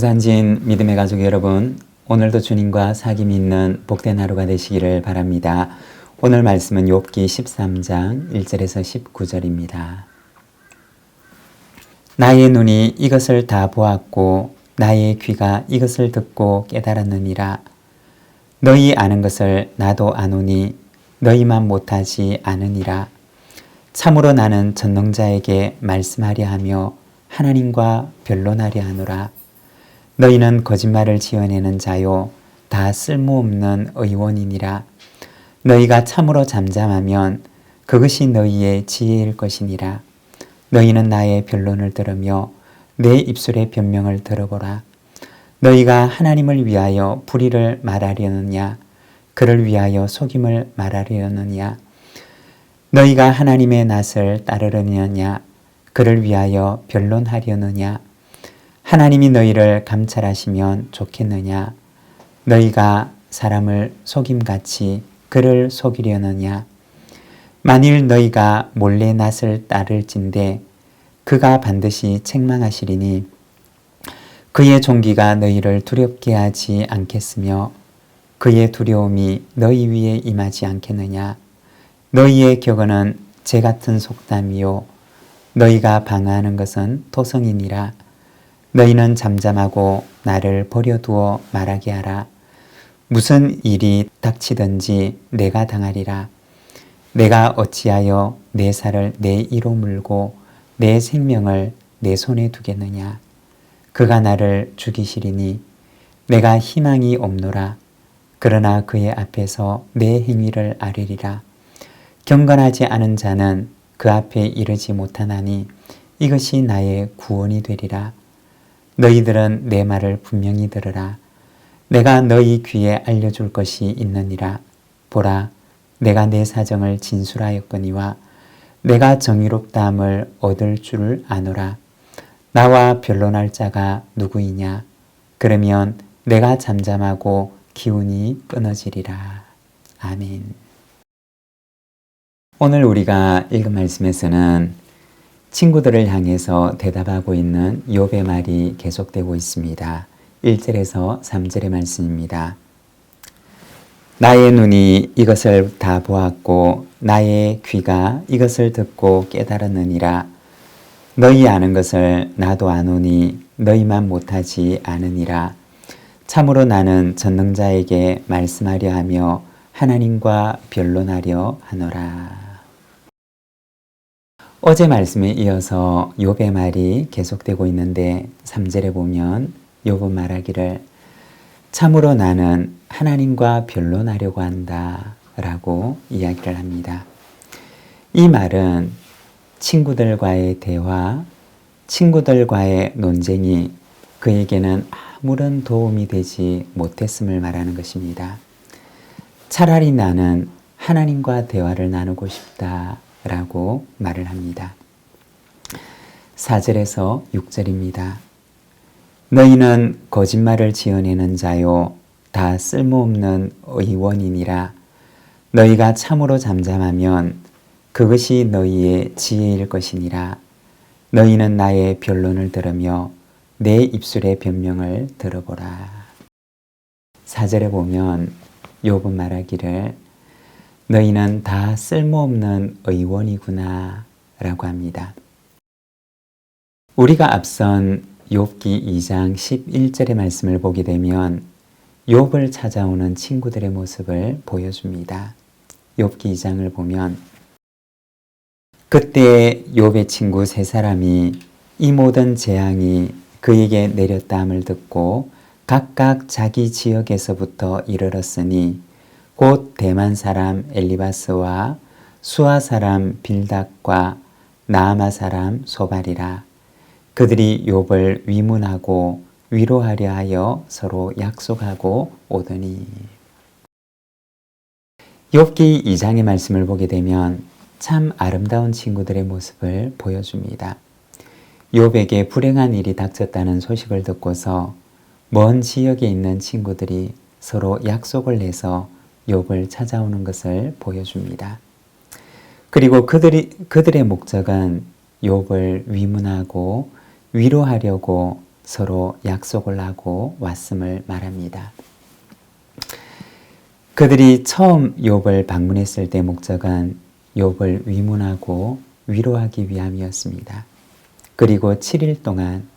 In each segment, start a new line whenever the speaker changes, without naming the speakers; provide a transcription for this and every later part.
부산진 믿음의 가족 여러분, 오늘도 주님과 사귐 있는 복된 하루가 되시기를 바랍니다. 오늘 말씀은 욥기 13장 1절에서 19절입니다. 나의 눈이 이것을 다 보았고 나의 귀가 이것을 듣고 깨달았느니라. 너희 아는 것을 나도 아노니 너희만 못하지 않으니라. 참으로 나는 전능자에게 말씀하려 하며 하나님과 변론하려 하노라. 너희는 거짓말을 지어내는 자요 다 쓸모없는 의원이니라. 너희가 참으로 잠잠하면 그것이 너희의 지혜일 것이니라. 너희는 나의 변론을 들으며 내 입술의 변명을 들어보라. 너희가 하나님을 위하여 불의를 말하려느냐? 그를 위하여 속임을 말하려느냐? 너희가 하나님의 낯을 따르려느냐? 그를 위하여 변론하려느냐? 하나님이 너희를 감찰하시면 좋겠느냐? 너희가 사람을 속임같이 그를 속이려느냐? 만일 너희가 몰래 낯을 따를진대 그가 반드시 책망하시리니 그의 종기가 너희를 두렵게 하지 않겠으며 그의 두려움이 너희 위에 임하지 않겠느냐? 너희의 격언은 제 같은 속담이요 너희가 방하는 것은 토성이니라. 너희는 잠잠하고 나를 버려두어 말하게 하라. 무슨 일이 닥치든지 내가 당하리라. 내가 어찌하여 내 살을 내 이로 물고 내 생명을 내 손에 두겠느냐. 그가 나를 죽이시리니 내가 희망이 없노라. 그러나 그의 앞에서 내 행위를 아뢰리라. 경건하지 않은 자는 그 앞에 이르지 못하나니 이것이 나의 구원이 되리라. 너희들은 내 말을 분명히 들으라. 내가 너희 귀에 알려줄 것이 있느니라. 보라, 내가 내 사정을 진술하였거니와 내가 정의롭다함을 얻을 줄을 아노라. 나와 변론할 자가 누구이냐? 그러면 내가 잠잠하고 기운이 끊어지리라. 아멘. 오늘 우리가 읽은 말씀에서는 친구들을 향해서 대답하고 있는 욥의 말이 계속되고 있습니다. 1절에서 3절의 말씀입니다. 나의 눈이 이것을 다 보았고 나의 귀가 이것을 듣고 깨달았느니라. 너희 아는 것을 나도 아노니 너희만 못하지 않으니라. 참으로 나는 전능자에게 말씀하려 하며 하나님과 변론하려 하노라. 어제 말씀에 이어서 욥의 말이 계속되고 있는데 3절에 보면 욥은 말하기를 참으로 나는 하나님과 변론하려고 한다 라고 이야기를 합니다. 이 말은 친구들과의 대화, 친구들과의 논쟁이 그에게는 아무런 도움이 되지 못했음을 말하는 것입니다. 차라리 나는 하나님과 대화를 나누고 싶다 라고 말을 합니다. 4절에서 6절입니다. 너희는 거짓말을 지어내는 자요 다 쓸모없는 의원이니라 너희가 참으로 잠잠하면 그것이 너희의 지혜일 것이니라 너희는 나의 변론을 들으며 내 입술의 변명을 들어보라. 4절에 보면 욥은 말하기를 너희는 다 쓸모없는 의원이구나 라고 합니다. 우리가 앞선 욥기 2장 11절의 말씀을 보게 되면 욥을 찾아오는 친구들의 모습을 보여줍니다. 욥기 2장을 보면 그때 욥의 친구 세 사람이 이 모든 재앙이 그에게 내렸다함을 듣고 각각 자기 지역에서부터 이르렀으니 곧 대만 사람 엘리바스와 수아 사람 빌닥과 나아마 사람 소발이라 그들이 욥을 위문하고 위로하려 하여 서로 약속하고 오더니 욥기 2장의 말씀을 보게 되면 참 아름다운 친구들의 모습을 보여줍니다. 욥에게 불행한 일이 닥쳤다는 소식을 듣고서 먼 지역에 있는 친구들이 서로 약속을 내서 욥을 찾아오는 것을 보여줍니다. 그리고 그들이 그들의 목적은 욥을 위문하고 위로하려고 서로 약속을 하고 왔음을 말합니다. 그들이 처음 욥을 방문했을 때 목적은 욥을 위문하고 위로하기 위함이었습니다. 그리고 7일 동안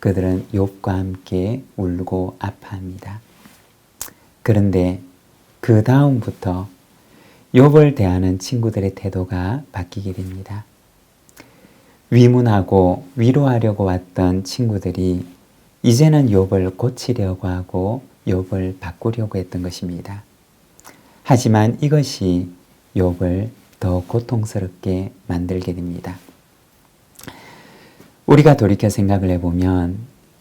그들은 욥과 함께 울고 아파합니다. 그런데 그 다음부터 욥을 대하는 친구들의 태도가 바뀌게 됩니다. 위문하고 위로하려고 왔던 친구들이 이제는 욥을 고치려고 하고 욥을 바꾸려고 했던 것입니다. 하지만 이것이 욥을 더 고통스럽게 만들게 됩니다. 우리가 돌이켜 생각을 해보면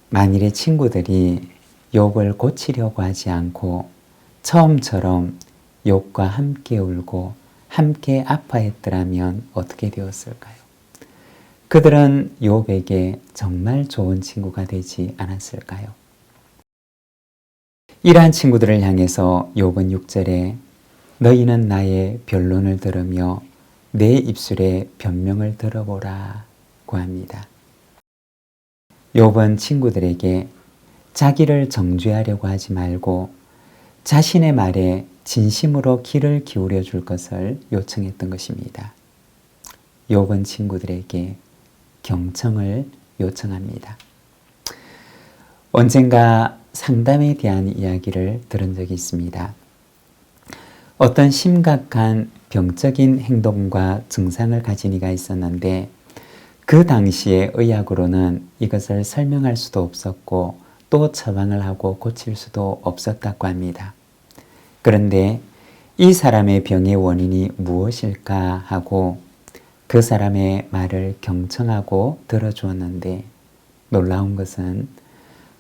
만일의 친구들이 욥을 고치려고 하지 않고 처음처럼 욥과 함께 울고 함께 아파했더라면 어떻게 되었을까요? 그들은 욥에게 정말 좋은 친구가 되지 않았을까요? 이러한 친구들을 향해서 욥은 6절에 너희는 나의 변론을 들으며 내 입술의 변명을 들어보라고 합니다. 욥은 친구들에게 자기를 정죄하려고 하지 말고 자신의 말에 진심으로 귀를 기울여 줄 것을 요청했던 것입니다. 욥은 친구들에게 경청을 요청합니다. 언젠가 상담에 대한 이야기를 들은 적이 있습니다. 어떤 심각한 병적인 행동과 증상을 가진 이가 있었는데 그 당시에 의학으로는 이것을 설명할 수도 없었고 또 처방을 하고 고칠 수도 없었다고 합니다. 그런데 이 사람의 병의 원인이 무엇일까 하고 그 사람의 말을 경청하고 들어주었는데 놀라운 것은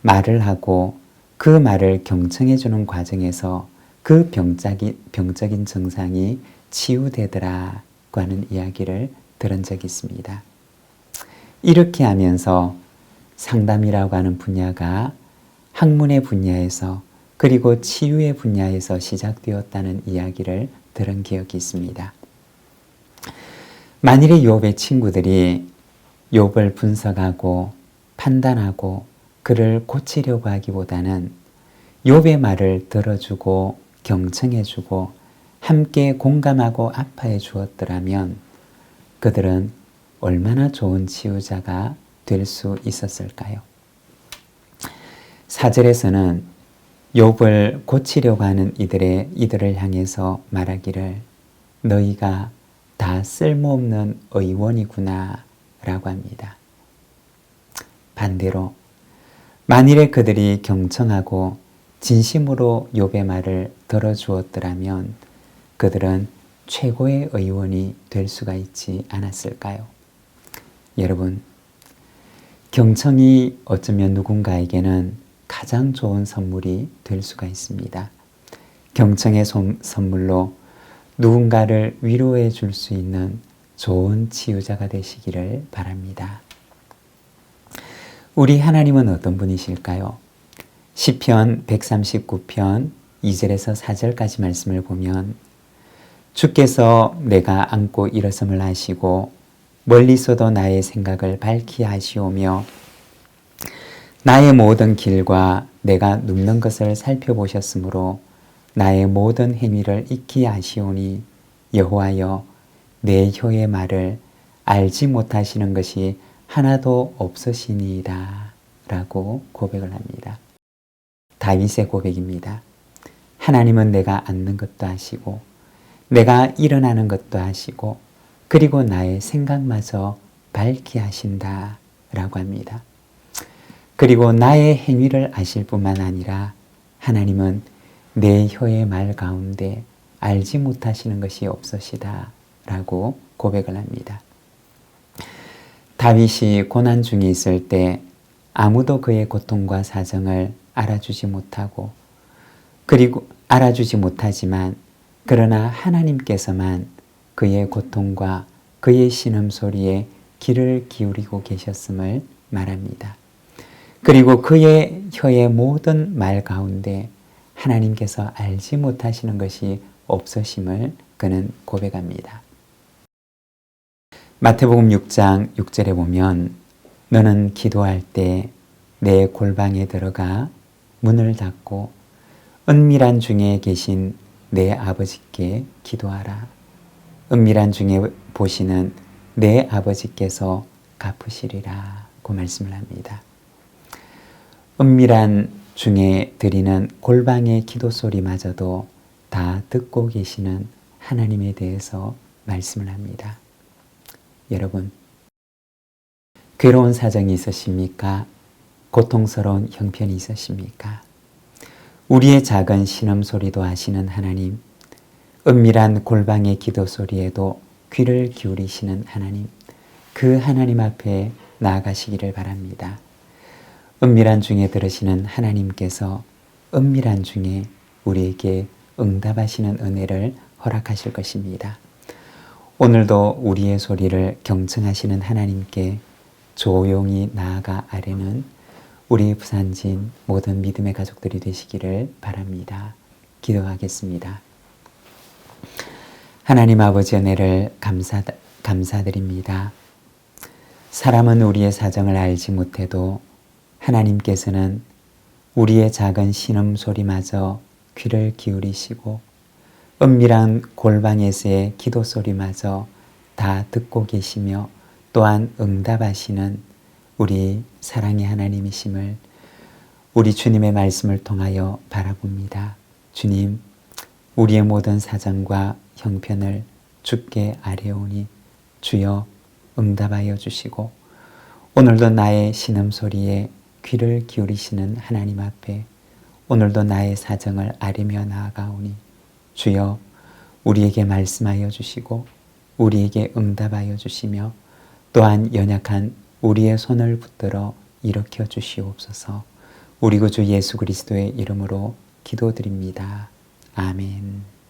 말을 하고 그 말을 경청해 주는 과정에서 그 병적인, 병적인 증상이 치유되더라고 하는 이야기를 들은 적이 있습니다. 이렇게 하면서 상담이라고 하는 분야가 학문의 분야에서 그리고 치유의 분야에서 시작되었다는 이야기를 들은 기억이 있습니다. 만일에 욥의 친구들이 욥을 분석하고 판단하고 그를 고치려고 하기보다는 욥의 말을 들어주고 경청해주고 함께 공감하고 아파해 주었더라면 그들은 얼마나 좋은 치유자가 될 수 있었을까요? 사절에서는 욥을 고치려고 하는 이들의 이들을 향해서 말하기를 너희가 다 쓸모없는 의원이구나 라고 합니다. 반대로 만일에 그들이 경청하고 진심으로 욥의 말을 들어주었더라면 그들은 최고의 의원이 될 수가 있지 않았을까요? 여러분, 경청이 어쩌면 누군가에게는 가장 좋은 선물이 될 수가 있습니다. 경청의 선물로 누군가를 위로해 줄 수 있는 좋은 치유자가 되시기를 바랍니다. 우리 하나님은 어떤 분이실까요? 시편 139편 2절에서 4절까지 말씀을 보면 주께서 내가 안고 일어섬을 하시고 멀리서도 나의 생각을 밝히 하시오며 나의 모든 길과 내가 눕는 것을 살펴보셨으므로 나의 모든 행위를 익히 아시오니 여호와여 내 혀의 말을 알지 못하시는 것이 하나도 없으시니이다 라고 고백을 합니다. 다윗의 고백입니다. 하나님은 내가 앉는 것도 아시고 내가 일어나는 것도 아시고 그리고 나의 생각마저 밝게 하신다 라고 합니다. 그리고 나의 행위를 아실 뿐만 아니라 하나님은 내 혀의 말 가운데 알지 못하시는 것이 없으시다 라고 고백을 합니다. 다윗이 고난 중에 있을 때 아무도 그의 고통과 사정을 알아주지 못하고 그리고 알아주지 못하지만 그러나 하나님께서만 그의 고통과 그의 신음 소리에 귀를 기울이고 계셨음을 말합니다. 그리고 그의 혀의 모든 말 가운데 하나님께서 알지 못하시는 것이 없으심을 그는 고백합니다. 마태복음 6장 6절에 보면 너는 기도할 때 내 골방에 들어가 문을 닫고 은밀한 중에 계신 내 아버지께 기도하라. 은밀한 중에 보시는 내 아버지께서 갚으시리라. 고 말씀을 합니다. 은밀한 중에 드리는 골방의 기도 소리마저도 다 듣고 계시는 하나님에 대해서 말씀을 합니다. 여러분, 괴로운 사정이 있으십니까? 고통스러운 형편이 있으십니까? 우리의 작은 신음소리도 아시는 하나님, 은밀한 골방의 기도 소리에도 귀를 기울이시는 하나님, 그 하나님 앞에 나아가시기를 바랍니다. 은밀한 중에 들으시는 하나님께서 은밀한 중에 우리에게 응답하시는 은혜를 허락하실 것입니다. 오늘도 우리의 소리를 경청하시는 하나님께 조용히 나아가 아뢰는 우리 부산진 모든 믿음의 가족들이 되시기를 바랍니다. 기도하겠습니다. 하나님 아버지 은혜를 감사, 감사드립니다. 사람은 우리의 사정을 알지 못해도 하나님께서는 우리의 작은 신음소리마저 귀를 기울이시고 은밀한 골방에서의 기도 소리마저 다 듣고 계시며 또한 응답하시는 우리 사랑의 하나님이심을 우리 주님의 말씀을 통하여 바라봅니다. 주님, 우리의 모든 사정과 형편을 주께 아뢰오니 주여 응답하여 주시고 오늘도 나의 신음소리에 귀를 기울이시는 하나님 앞에 오늘도 나의 사정을 아뢰며 나아가오니 주여 우리에게 말씀하여 주시고 우리에게 응답하여 주시며 또한 연약한 우리의 손을 붙들어 일으켜 주시옵소서 우리 구주 예수 그리스도의 이름으로 기도드립니다. 아멘.